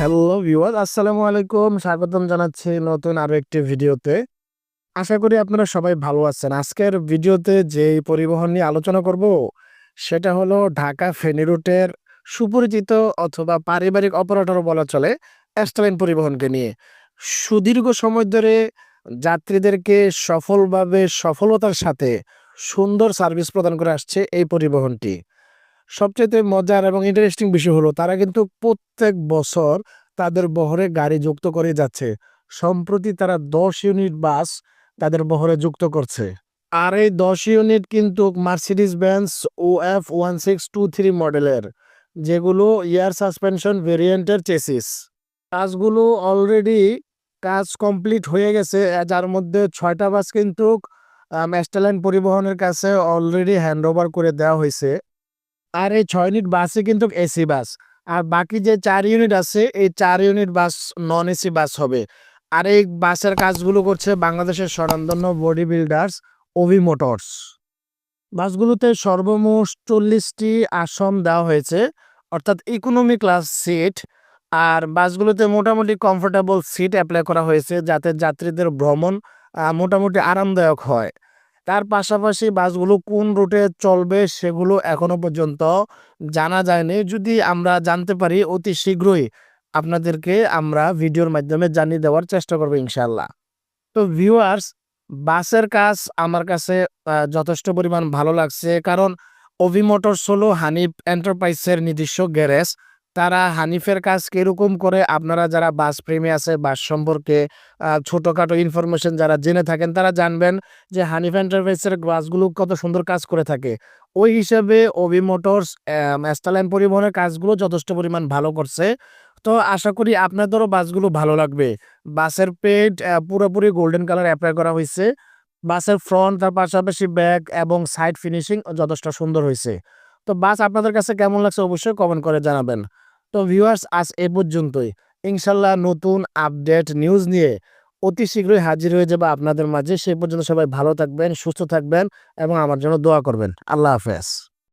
Hello viewer আসসালামু আলাইকুম স্বাগতম জানাচ্ছি নতুন আরও একটি ভিডিওতে। আশা করি আপনারা সবাই ভালো আছেন। আজকের ভিডিওতে যে পরিবহন নিয়ে আলোচনা করব, সেটা হলো ঢাকা ফেনী রুটের সুপরিচিত অথবা পারিবারিক অপারেটর বলা চলে এস্টালাইন পরিবহনকে নিয়ে। সুদীর্ঘ সময় ধরে যাত্রীদেরকে সফলভাবে সফলতার সাথে সুন্দর সার্ভিস প্রদান করে আসছে এই পরিবহনটি। সবচেয়ে মজার এবং ইন্টারেস্টিং বিষয় হলো, তারা কিন্তু প্রত্যেক বছর তাদের বহরে গাড়ি যুক্ত করে যাচ্ছে। সম্প্রতি তারা দশ ইউনিট বাস তাদের বহরে যুক্ত করছে। আর এই দশ ইউনিট কিন্তু মার্সিডিস বেন্স ও F one six two three মডেলের, যেগুলো ইয়ার সাসপেনশন ভেরিয়েন্টের চেসিস কাজগুলো অলরেডি কাজ কমপ্লিট হয়ে গেছে, যার মধ্যে ছয়টা বাস কিন্তু ম্যাস্টালাইন পরিবহনের কাছে অলরেডি হ্যান্ড ওভার করে দেওয়া হয়েছে। আর এই ছয় ইউনিট বাসে কিন্তু এসি বাস আর বাকি যে চার ইউনিট আছে, এই চার ইউনিট বাস নন এসি বাস হবে। আর এই বাসের কাজগুলো করছে বাংলাদেশের স্বনামধন্য বডি বিল্ডার্স ওভি মোটরস বাসগুলোতে সর্বমোট চল্লিশটি আসন দেওয়া হয়েছে, অর্থাৎ ইকোনমি ক্লাস সিট আর বাসগুলোতে মোটামুটি কমফোর্টেবল সিট অ্যাপ্লাই করা হয়েছে, যাতে যাত্রীদের ভ্রমণ মোটামুটি আরামদায়ক হয়। তার পাশাপাশি বাসগুলো কোন রুটে চলবে সেগুলো এখনও পর্যন্ত জানা যায়নি। যদি আমরা জানতে পারি অতি শীঘ্রই আপনাদেরকে আমরা ভিডিওর মাধ্যমে জানিয়ে দেওয়ার চেষ্টা করব ইনশাল্লাহ তো ভিউয়ার্স, বাসের কাজ আমার কাছে যথেষ্ট পরিমাণ ভালো লাগছে। কারণ মোটরস হলো হানিফ এন্টারপ্রাইজের নিজস্ব গ্যারেজ। তারা হানিফের কাজ কীরকম করে? আপনারা যারা বাস প্রেমী আছে, বাস সম্পর্কে ছোটোখাটো ইনফরমেশন যারা জেনে থাকেন, তারা জানবেন যে হানিফ এন্টারপ্রাইজের বাসগুলো কত সুন্দর কাজ করে থাকে। ওই হিসাবে অভি মোটরস ম্যাস্টালাইন পরিবহনের কাজগুলো যথেষ্ট পরিমাণ ভালো করছে। তো আশা করি আপনাদেরও বাসগুলো ভালো লাগবে। বাসের পেট পুরোপুরি গোল্ডেন কালার অ্যাপ্লাই করা হয়েছে বাসের ফ্রন্ট তার পাশাপাশি ব্যাক এবং সাইড ফিনিশিং যথেষ্ট সুন্দর হয়েছে তো বাস আপনাদের কাছে কেমন লাগছে অবশ্যই কমেন্ট করে জানাবেন। তো ভিউয়ার্স আজ এ পর্যন্তই। ইনশাল্লাহ নতুন আপডেট নিউজ নিয়ে অতি শীঘ্রই হাজির হয়ে যাবে আপনাদের মাঝে। সেই পর্যন্ত সবাই ভালো থাকবেন, সুস্থ থাকবেন এবং আমার জন্য দোয়া করবেন। আল্লাহ হাফেজ।